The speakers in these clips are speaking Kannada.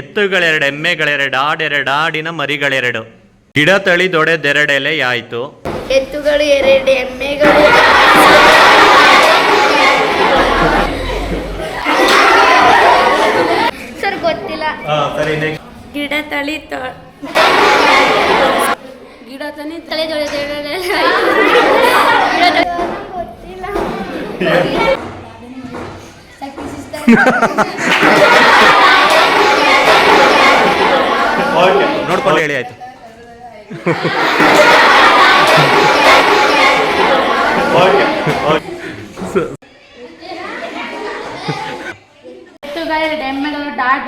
ಎತ್ತುಗಳೆರಡು ಎಮ್ಮೆಗಳೆರಡು ಆಡೆರಡು ಆಡಿನ ಮರಿಗಳೆರಡು. ಗಿಡ ತಳಿ ದೊಡೆದೆರಡೆಲೆ ಆಯ್ತು ಎತ್ತುಗಳು ಎರಡು ಎಮ್ಮೆಗಳು. ಸರ್ ಗೊತ್ತಿಲ್ಲ. ಸರಿ ನೆಕ್ಸ್ಟ್ ಗಿಡ ತಳಿ ಗಿಡ ತನಿ ತಲೆ ಗೊತ್ತಿಲ್ಲ. ಓಕೆ. ನೋಡ್ಕೊಂಡು ಹೇಳಿ ಆಯಿತು. ಎಮ್ಮೆಗಳು ಡಾಡ್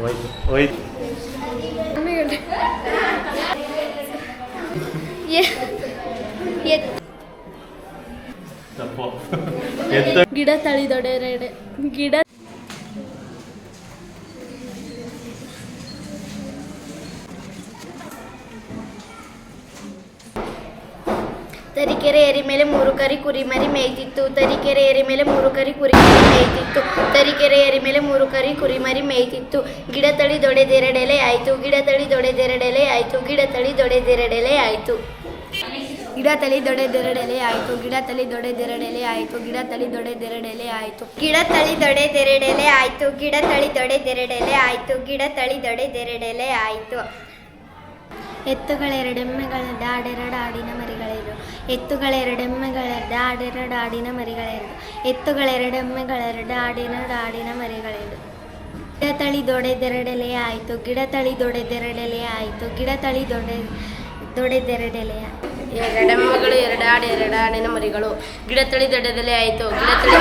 ಹೋಯ್ತು ಹೋಯ್ತು. ಎತ್ತು ಎತ್ತು ಗಿಡ ಗಿಡ ತರೀಕೆರೆ ಏರಿ ಮೇಲೆ ಮೂರು ಕರಿ ಕುರಿಮರಿ ಮೇಯ್ತಿತ್ತು. ತರೀಕೆರೆ ಏರಿ ಮೇಲೆ ಮೂರು ಕರಿ ಕುರಿಮರಿ ಮೇಯ್ತಿತ್ತು. ತರೀಕೆರೆ ಏರಿ ಮೇಲೆ ಮೂರು ಕರಿ ಕುರಿಮರಿ ಮೇಯ್ತಿತ್ತು. ಗಿಡ ತಳಿ ದೊಡೆದೆರಡೆಲೆ ಆಯಿತು. ಗಿಡ ತಳಿ ದೊಡೆದೆರಡೆಲೆ ಆಯಿತು. ಗಿಡ ತಳಿ ದೊಡೆದೆರಡೆಲೆ ಆಯ್ತು. ಗಿಡ ತಳಿ ದೊಡ್ಡದೆರಡೆಲೆ ಆಯಿತು ಗಿಡ ತಳಿ ದೊಡೆದೆರಡೆಲೆ ಆಯಿತು ಗಿಡ ತಳಿ ದೊಡೆದೆರಡೆಲೆ ಆಯಿತು. ಗಿಡ ತಳಿ ದೊಡೆದೆರಡೆಲೆ ಆಯಿತು ಗಿಡ ತಳಿ ದೊಡ್ಡದೆರಡೆಲೆ ಆಯಿತು ಗಿಡ ತಳಿ ದೊಡ್ಡದೆರಡೆಲೆ ಆಯ್ತು. ಎತ್ತುಗಳೆರಡೆಮ್ಮೆಗಳ ಆಡೆರಡು ಆಡಿನ ಮರಿಗಳೆರಡು. ಎತ್ತುಗಳೆರಡೆಮ್ಮೆಗಳ ಆಡೆರಡು ಆಡಿನ ಮರಿಗಳೆರಡು. ಎತ್ತುಗಳೆರಡೆಮ್ಮೆಗಳೆರಡು ಆಡೆರಡು ಆಡಿನ ಮರಿಗಳೆರಡು. ಗಿಡ ತಳಿ ದೊಡೆದೆರಡೆಲೆ ಆಯಿತು ಗಿಡ ತಳಿ ದೊಡೆದೆರಡೆಲೆ ಆಯಿತು ಗಿಡ ತಳಿ ದೊಡೆ ದೊಡ್ಡದೆರಡೆಲೆ ಎರಡೆಮ್ಮಗಳು ಎರಡು ಆಡು ಎರಡು ಆಡಿನ ಮರಿಗಳು. ಗಿಡ ತಳಿ ದಡದಲ್ಲೇ ಆಯಿತು. ಗಿಡ ತಳಿ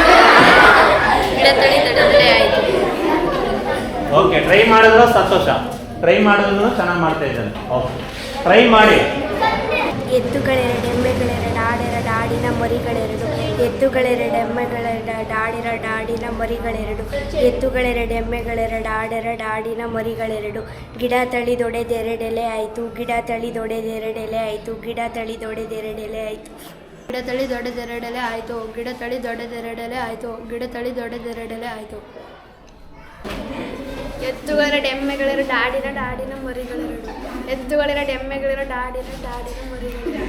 ಗಿಡ ತಳಿ ದಡದಲ್ಲೇ ಆಯಿತು. ಓಕೆ ಟ್ರೈ ಮಾಡಿದ್ರು ಸಂತೋಷ. ಟ್ರೈ ಮಾಡಿದ್ರು ಚೆನ್ನಾಗಿ ಮಾಡ್ತಾ ಇದ್ದಾನೆ. ಓಕೆ ಟ್ರೈ ಮಾಡಿ. ಎತ್ತುಗಳೆರಡು ಎಮ್ಮೆಗಳೆರಡು ಆಡೆರಡು ಆಡಿನ ಮರಿಗಳೆರಡು. ಎತ್ತುಗಳೆರಡು, ಎಮ್ಮೆಗಳೆರಡು ದಾಡಿರ ಆಡಿನ ಮರಿಗಳೆರಡು. ಎತ್ತುಗಳೆರಡು, ಎಮ್ಮೆಗಳೆರಡು ಆಡೆರಡು ಆಡಿನ ಮರಿಗಳೆರಡು. ಗಿಡ ತಳಿ ದೊಡ್ಡದೆರಡೆಲೆ ಆಯಿತು, ಗಿಡ ತಳಿ ದೊಡೆದೆರಡೆಲೆ ಆಯಿತು, ಗಿಡ ತಳಿ ದೊಡೆದೆರಡೆಲೆ ಆಯಿತು. ಗಿಡ ತಳಿ ದೊಡ್ಡದೆರಡೆಲೆ ಆಯಿತು, ಗಿಡ ತಳಿ ದೊಡ್ಡದೆರಡೆಲೆ ಆಯಿತು, ಗಿಡ ತಳಿ ದೊಡ್ಡದೆರಡೆಲೆ ಆಯಿತು. ಎತ್ತುಗಳೆರಡು, ಎಮ್ಮೆಗಳೆರಡು ಆಡಿನ ಡಾಡಿನ ಮರಿಗಳೆರಡು. ಎತ್ತುಗಳೆರಡು, ಎಮ್ಮೆಗಳೆರಡು ಆಡಿನ ಡಾಡಿನ ಮರಿಗಳೆರಡು.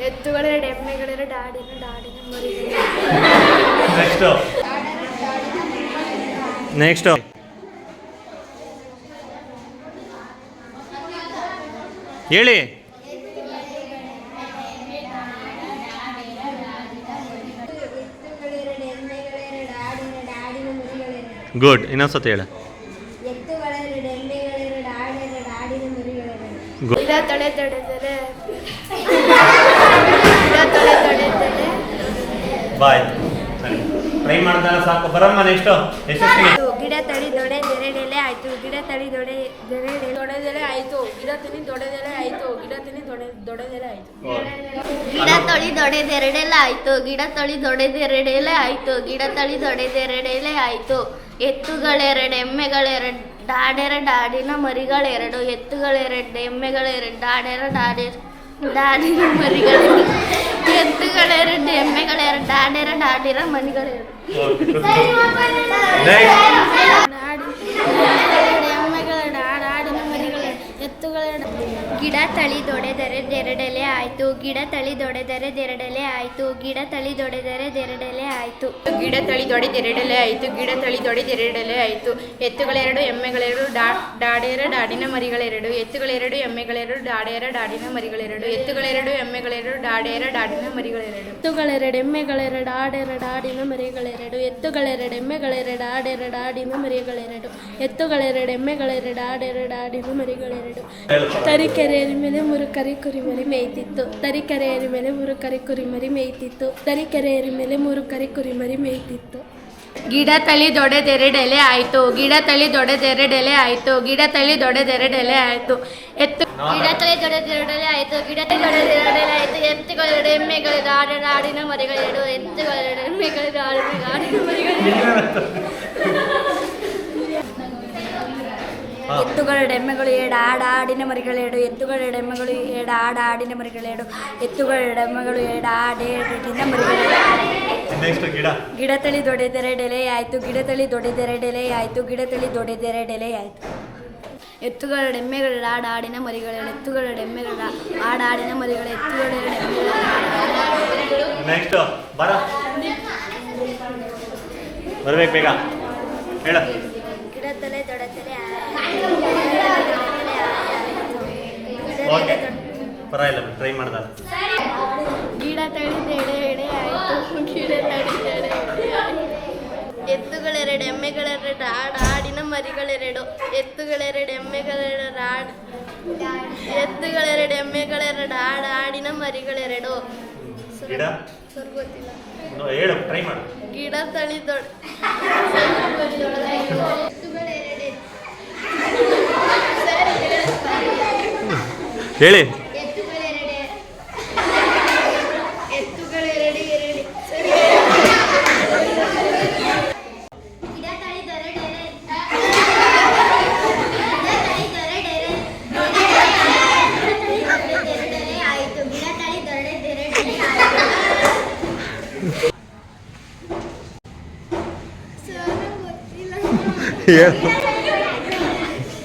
ಎತ್ತುಗಳೆರಡು ಎಮ್ಮೆಗಳೆರಡು ಡಾಡಿನ ಡಾಡಿನ ಮರಿ ನೆಕ್ಸ್ಟ್ ನೆಕ್ಸ್ಟ್ ಹೇಳಿ. ಗುಡ್ ಇನ್ನೊಂದ್ಸತಿ ಹೇಳ. ಬಾಯ್ ಸರಿ. ಟ್ರೈ ಮಾಡ್ದಲ್ಲ ಸಾಕು. ಬರಮ್ಮ ನೆಕ್ಸ್ಟ್. ಯಶಸ್ವಿ ಗಿಡ ತಳಿ ದೊಡೆ ದೆರೆಡೆಲೆ ಆಯ್ತು. ಗಿಡ ತಳಿ ದೊಡೆ ದೆರೆಡೆ ದೊಡೆದೆಲೆ ಆಯ್ತು. ಗಿಡ ತಿನಿ ದೊಡೆದೆಲೆ ಆಯ್ತು. ಗಿಡ ತಿನಿ ದೊಡೆ ದೊಡೆದೆಲೆ ಆಯ್ತು. ಗಿಡ ತಳಿ ದೊಡೆದೆರಡೆಲೆ ಆಯ್ತು. ಗಿಡ ತಳಿ ದೊಡೆದೆರಡೆಲೆ ಆಯ್ತು. ಗಿಡ ತಳಿ ದೊಡೆದೆರಡೆಲೆ ಆಯ್ತು. ಎತ್ತುಗಳೆರಡು ಎಮ್ಮೆಗಳೆರಡು ಡಾಡೆರ ಡಾಡಿನ ಮರಿಗಳೆರಡು. ಎತ್ತುಗಳೆರಡು ಎಮ್ಮೆಗಳೆರಡು ಡಾಡೆರ ಡಾಡೆ ಡಾಡಿನ ಮರಿಗಳೆರಡು. ಎತ್ತುಗಳೆರಡು ಎಮ್ಮೆಗಳೆರಡು ಆಡೆರಡು ಆಡಿರೋ ಮನೆಗಳೆರಡು ಗಿಡ ತಳಿ ದೊಡೆದರೆ ದೆರಡೆಲೆ ಆಯ್ತು ಗಿಡ ತಳಿ ದೊಡೆದರೆ ದೆರಡೆಲೆ ಆಯ್ತು ಗಿಡ ತಳಿ ದೊಡೆದರೆ ದೆರಡೆಲೆ ಆಯ್ತು. ಗಿಡ ತಳಿ ದೊಡೆ ದೆರಡೆಲೆ ಆಯ್ತು ಗಿಡ ತಳಿ ದೊಡ್ಡದೆರಡಲೆ ಆಯಿತು. ಎತ್ತುಗಳೆರಡು ಎಮ್ಮೆಗಳೆರಡು ಡಾ ಡಾಡೆರ ಡಾಡಿನ ಮರಿಗಳೆರಡು. ಎತ್ತುಗಳೆರಡು ಎಮ್ಮೆಗಳೆರಡು ಡಾಡೇರ ಡಾಡಿನ ಮರಿಗಳೆರಡು. ಎತ್ತುಗಳೆರಡು ಎಮ್ಮೆಗಳೆರಡು ಡಾಡೆರ ಡಾಡಿನ ಮರಿಗಳೆರಡು. ಎತ್ತುಗಳೆರಡು ಎಮ್ಮೆಗಳೆರಡು ಆಡೆರಡು ಆಡಿನ ಮರಿಗಳೆರಡು. ಎತ್ತುಗಳೆರಡು ಎಮ್ಮೆಗಳೆರಡು ಆಡೆರಡು ಆಡಿನ ಮರಿಗಳೆರಡು. ಎತ್ತುಗಳೆರಡು ಎಮ್ಮೆಗಳೆರಡು ಆಡೆರಡು ಆಡಿನ ಮರಿಗಳೆರಡು. ತರೀಕೆರೆಯ ಮೇಲೆ ಮುರುಕರಿ ಕುರಿಮರಿ ಮೇಯ್ತಿತ್ತು. ತರೀಕೆರೆಯ ಮೇಲೆ ಮೂರು ಕರಿ ಕುರಿಮರಿ ಮೇಯ್ತಿತ್ತು. ತರೀಕೆರೆಯ ಮೇಲೆ ಮೂರು ಕರಿ ಕುರಿಮರಿ ಮೇಯ್ತಿತ್ತು. ಗಿಡ ತಳಿ ದೊಡ್ಡದೆರಡೆಲೆ ಆಯಿತು. ಗಿಡ ತಳಿ ದೊಡ್ಡದೆರಡೆಲೆ ಆಯಿತು. ಗಿಡ ತಳಿ ದೊಡ್ಡದೆರಡೆಲೆ ಆಯಿತು. ಎತ್ತು ಗಿಡ ತಳಿ ದೊಡ್ಡದೆರಡೆಲೆ ಆಯ್ತು. ಗಿಡ ತಳಿ ದೊಡ್ಡದೆರಡಲೆ ಆಯ್ತು. ಎತ್ತುಗಳೆರಡು ಎಮ್ಮೆಗಳು ಆಡಿನ ಆಡಿನ ಮರಿಗಳೆರಡು. ಎತ್ತುಗಳೆರಡು ಎಮ್ಮೆಗಳಿದ ಆಡಿನ ಆಡಿನ ಮರಿಗಳೆರಡು. ಎತ್ತುಗಳ ಎಮ್ಮೆಗಳು ಏಡ ಆಡ ಆಡಿನ ಮರಿಗಳೇಡು ಎತ್ತುಗಳ ಎಮ್ಮೆಗಳು ಏಡ ಆಡ ಆಡಿನ ಮರಿಗಳೇಡು ಎತ್ತುಗಳ ಎಮ್ಮೆಗಳು ಏಡ ಆಡೇಡಿನ ಮರಿಗಳು ಗಿಡ. ತಳಿ ದೊಡೆದರೆ ಡೆಲೆ ಆಯಿತು ಗಿಡ ತಳಿ ದೊಡೆದರೆ ಡೆಲೆ ಆಯಿತು ಗಿಡ ತಳಿ ದೊಡೆದರೆ ಡೆಲೆ ಆಯಿತು. ಎತ್ತುಗಳ ಎಮ್ಮೆಗಳ ಆಡಿನ ಮರಿಗಳ ಎತ್ತುಗಳ ಡೆಮ್ಮೆಗಳ ಆಡಿನ ಮರಿಗಳ ಎತ್ತುಗಳ ನೆಕ್ಸ್ಟ್ ಬರ. ಬರಬೇಕು ಬೇಗ. ಹೇಳ. ಗಿಡ ತಲೆ ದೊಡ್ಡ ಓಕೆ ಪರವಾಗಿಲ್ಲ ಟ್ರೈ ಮಾಡ್ದ. ಗಿಡ ತಳಿದ ಎಡೆ ಎಡೆ ಆಯಿತು. ಗಿಡ ತಳಿದ ಎಡೆ ಎಡೆ ಎತ್ತುಗಳೆರಡು ಎಮ್ಮೆಗಳೆರಡು ಆಡ ಆಡಿನ ಮರಿಗಳೆರಡು. ಎತ್ತುಗಳೆರಡು ಎಮ್ಮೆಗಳೆರಡು ಆಡ ಎತ್ತುಗಳೆರಡು ಎಮ್ಮೆಗಳೆರಡು ಆಡ ಆಡಿನ ಮರಿಗಳೆರಡು. ಗಿಡ? ಸರ್ ಗೊತ್ತಿಲ್ಲ. ಹೇಳು ಟ್ರೈ ಮಾಡು. ಗಿಡ ತಳಿ ದೊಡ್ಡ ಹೇಳಿ. ಎತ್ತುಗಳೆರಡೆ ಎತ್ತುಗಳೆರಡು ಎರಡು ಸರಿ ಗಿಡ ತಳಿ ದೊರೆಡೆರೆ ಆಯಿತು ಗಿಡ ತಳಿ ದೊರೆಡೆರೆ ಗೊತ್ತಿಲ್ಲ ಹೇಳು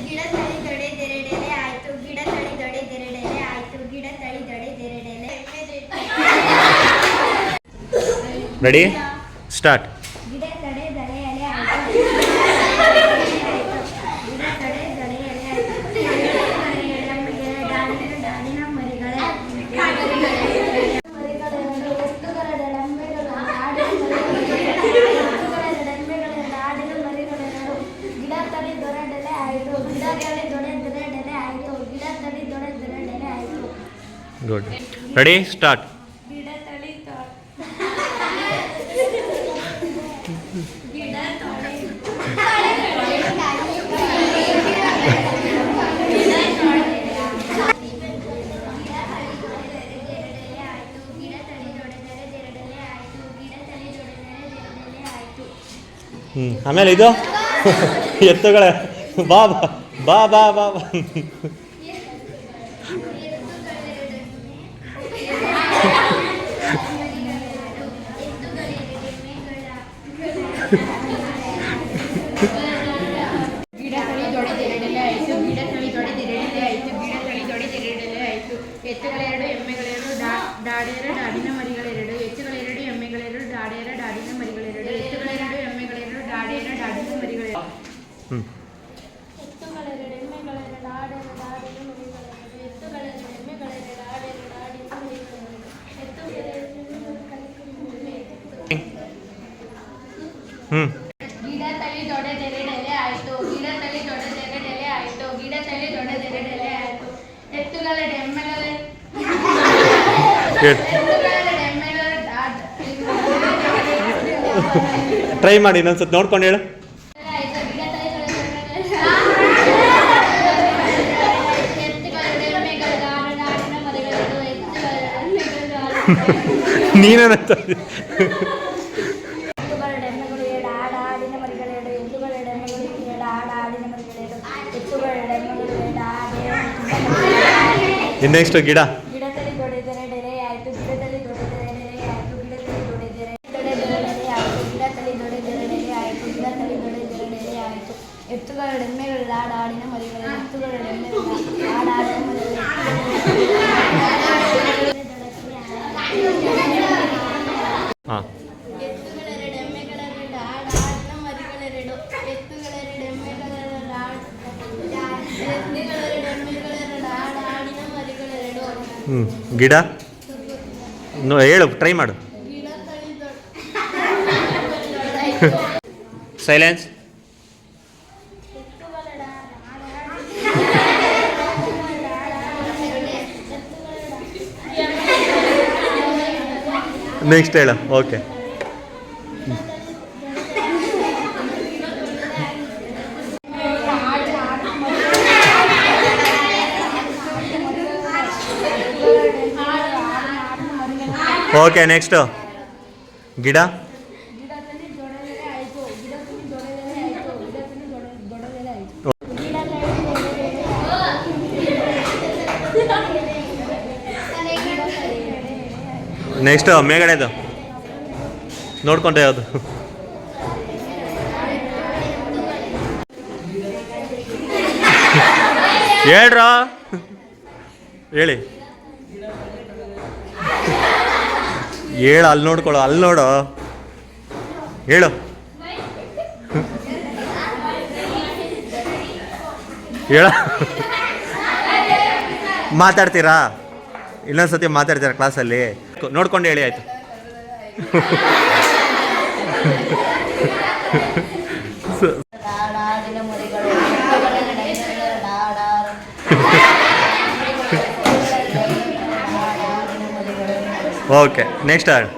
ಗಿಡ ತಳಿ ದೊಡ್ಡದೆರಡೆಲೆ ಆಯ್ತು ಗಿಡ ತಳಿ ದೊಡ್ಡದೆರಡೆಲೆ ಆಯ್ತು ಗಿಡ ತಳಿ ದೊಡ್ಡದೆರಡೆಲೆ ರೆಡಿ ಸ್ಟಾರ್ಟ್ ಗಿಡ ತಡೆ ದಡೆ ಎಲೆ ಆಯ್ತು ಗಿಡ ತಡೆ ದಡೆ ಎಲೆ ಆಯ್ತು ಎಮ್ಮೆಗೆ ಡಾಲಿನ ಡಾಲಿನ ಮರಿಗಳೇ ಗಿಡ ತಳಿ ದೊಡ್ಡಲೆ ಆಯಿತು ಗಿಡ ತಳಿ ದೊಡ್ಡದೆರಡೆಲೆ ಆಯಿತು ಗಿಡ ತಳಿ ದೊಡ್ಡದೆರಡೆಲೆ ಆಯಿತು ಗುಡ್ ರೆಡಿ ಸ್ಟಾರ್ಟ್ ಗಿಡ ತಳಿ ತೊ- ಗಿಡ ತಳಿ ಹ್ಞೂ ಆಮೇಲೆ ಇದು? ಎತ್ತುಗಳ. ಬಾ ಬಾ ಬಾ ಬಾ ಬಾ ಬಾ ಗಿಡ ತಳಿ ದೊಡ್ಡದೆರಡೆಲೆ ಆಯಿತು ಗಿಡ ತಳಿ ದೊಡ್ಡದೆರಡೆಲೆ ಆಯಿತು ಗಿಡ ತಳಿ ದೊಡ್ಡದೆರಡೆಲೆ ಆಯಿತು ಎತ್ತುಗಳೆರಡು ಎಮ್ಮೆಗಳೆರಡು ಡಾ ಡಾಡಿಯರ ಡಾಡಿನ ಮರಿಗಳೆರಡು ಎತ್ತುಗಳೆರಡು ಎಮ್ಮೆಗಳೆರಡು ಡಾಡಿಯರ ಡಾಡಿನ ಮರಿಗಳೆರಡು ಎತ್ತುಗಳೆರಡು ಎಮ್ಮೆಗಳೆರಡು ಡಾಡಿಯರ ಡಾಡಿನ ಮರಿಗಳೆರಡು ಹ್ಞೂ ಎತ್ತುಗಳೆರಡು ಎಮ್ಮೆಗಳೆರಡು ಆಡೆರಡು ಆಡಿನ ಮರಿಗಳೆರಡು ಎತ್ತುಗಳೆರಡು ಎಮ್ಮೆಗಳೆರಡು ಆಡೆರಡು ಆಡಿನ ಮರಿಗಳೆರಡು ಎತ್ತುಗಳೆರಡು ಹ್ಞೂ ಗಿಡ ತಳಿ ದೊಡ್ಡದೆರಡೆಲೆ ಆಯಿತು. ಗಿಡ ತಳಿ ದೊಡ್ಡದೆರಡೆಲೆ ಆಯಿತು. ಗಿಡ ತಳಿ ದೊಡ್ಡದೆರಡೆಲೆ ಆಯಿತು. ಎತ್ತುಗಳ ಎಮ್ಮೆಗಳ ಹೇಳಿ ಎತ್ತುಗಳ ಎಮ್ಮೆಗಳ ಡಾಡ್ ಟ್ರೈ ಮಾಡಿ ಇನ್ನೊಂದ್ಸತಿ ನೋಡ್ಕೊಂಡು ಹೇಳು. ಆಯಿತು ಗಿಡ ತಳಿ ದೊಡ್ಡದೆರಡೆಲೆ ನೀನೇನಂತ ಇನ್ನು ನೆಕ್ಸ್ಟ್ ಗಿಡ ಗಿಡದಲ್ಲಿ ದೊಡ್ಡದೆರಡೆಲೆ ಆಯ್ತು ಗಿಡದಲ್ಲಿ ದೊಡ್ಡದೆರಡೆಲೆ ಆಯಿತು ಗಿಡದಲ್ಲಿ ದೊಡ್ಡದೆರೆ ದೊಡ್ಡದೆರಡೆಲೆ ಆಯಿತು ಗಿಡದಲ್ಲಿ ದೊಡ್ಡದೆರಡೆಲೆ ಆಯ್ತು ಗಿಡದಲ್ಲಿ ದೊಡ್ಡದೆರಡೆಲೆ ಆಯಿತು ಎತ್ತುಗಳೆರಡು ಎಮ್ಮೆಗಳು ಆಡ ಆಡಿನ ಮರಿಗಳು ಮರಿಗಳು ಹಾಂ ಹ್ಞೂ ಗಿಡ? ಹೇಳು ಟ್ರೈ ಮಾಡು. ಸೈಲೆನ್ಸ್ ನೆಕ್ಸ್ಟ್ ಹೇಳು ಓಕೆ ಓಕೆ ನೆಕ್ಸ್ಟು ಗಿಡ? ನೆಕ್ಸ್ಟು ಮೇಗಡೆದು ನೋಡ್ಕೊಂಡೆ ಯಾವುದು? ಹೇಳ್ರ? ಹೇಳಿ. ಹೇಳು, ಅಲ್ಲಿ ನೋಡ್ಕೊಳ್ಳೋ ಅಲ್ಲಿ ನೋಡು. ಹೇಳು. ಹೇಳ. ಮಾತಾಡ್ತೀರಾ? ಇನ್ನೊಂದು ಸತಿ ಮಾತಾಡ್ತೀರಾ ಕ್ಲಾಸಲ್ಲಿ? ನೋಡ್ಕೊಂಡು ಹೇಳಿ, ಆಯಿತು. ಓಕೆ ನೆಕ್ಸ್ಟ್ ಹಾಡು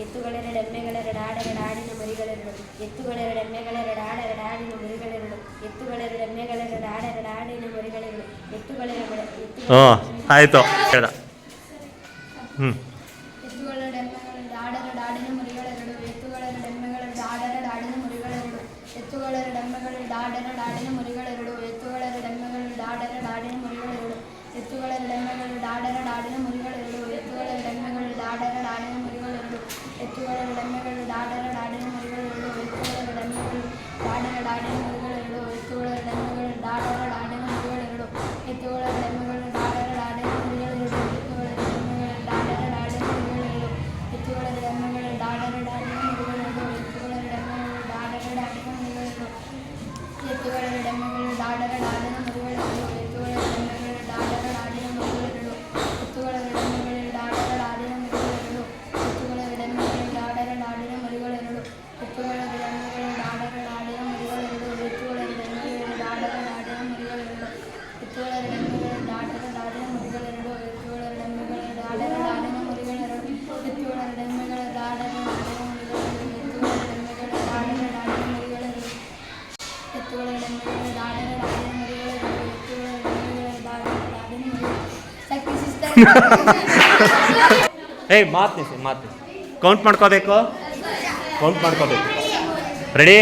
എത്തുകളെരുടെ എമ്മകളെരടാടരടാടിന മുറികളെരടും എത്തുകളെരുടെ എമ്മകളെരടാടരടാടിന മുറികളെരടും എത്തുകളെരുടെ എമ്മകളെരടാടരടാടിന മുറികളെരടും എത്തുകളെരുടെ ഓ ആയിത്തോ കേടാ. ഉം. ಏಯ್ ಮಾತು ನಿಸಿ ಮಾತು ಕೌಂಟ್ ಮಾಡ್ಕೋಬೇಕು? ಕೌಂಟ್ ಮಾಡ್ಕೋಬೇಕು. ರೆಡಿ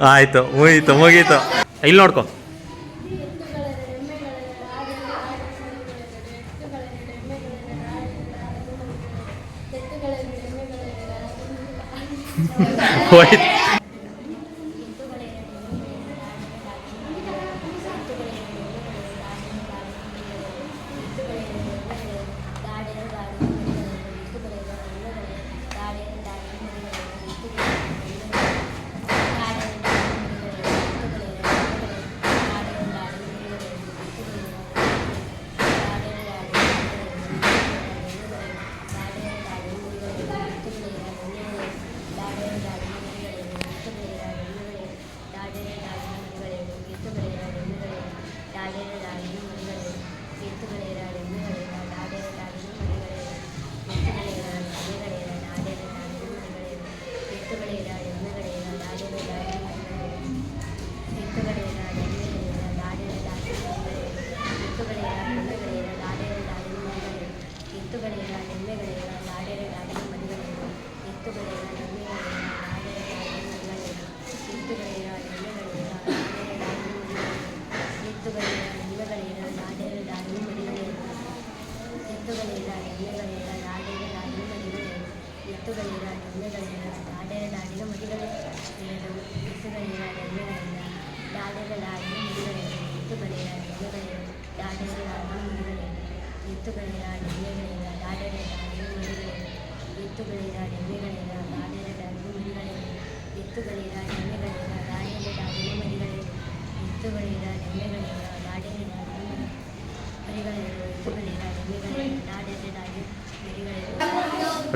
ಆಯಿತು ಮುಗೀತು ಮುಗೀತು. ಇಲ್ಲಿ ನೋಡ್ಕೊ. ಹೋಯ್ತು.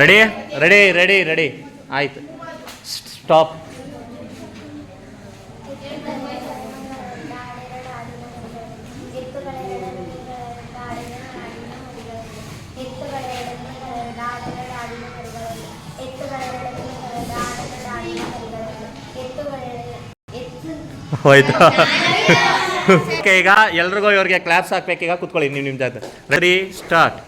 ರೆಡಿ ರೆಡಿ ರೆಡಿ ರೆಡಿ ಆಯ್ತು. ಸ್ಟಾಪ್ ಹೋಯ್ತು? ಈಗ ಎಲ್ರಿಗೂ ಇವ್ರಿಗೆ ಕ್ಲಾಪ್ಸ್ ಹಾಕ್ಬೇಕೀಗ ಕುತ್ಕೊಳ್ಳಿ ನೀವು ನಿಮ್ಮ ಜಾಗ ರೆಡಿ ಸ್ಟಾರ್ಟ್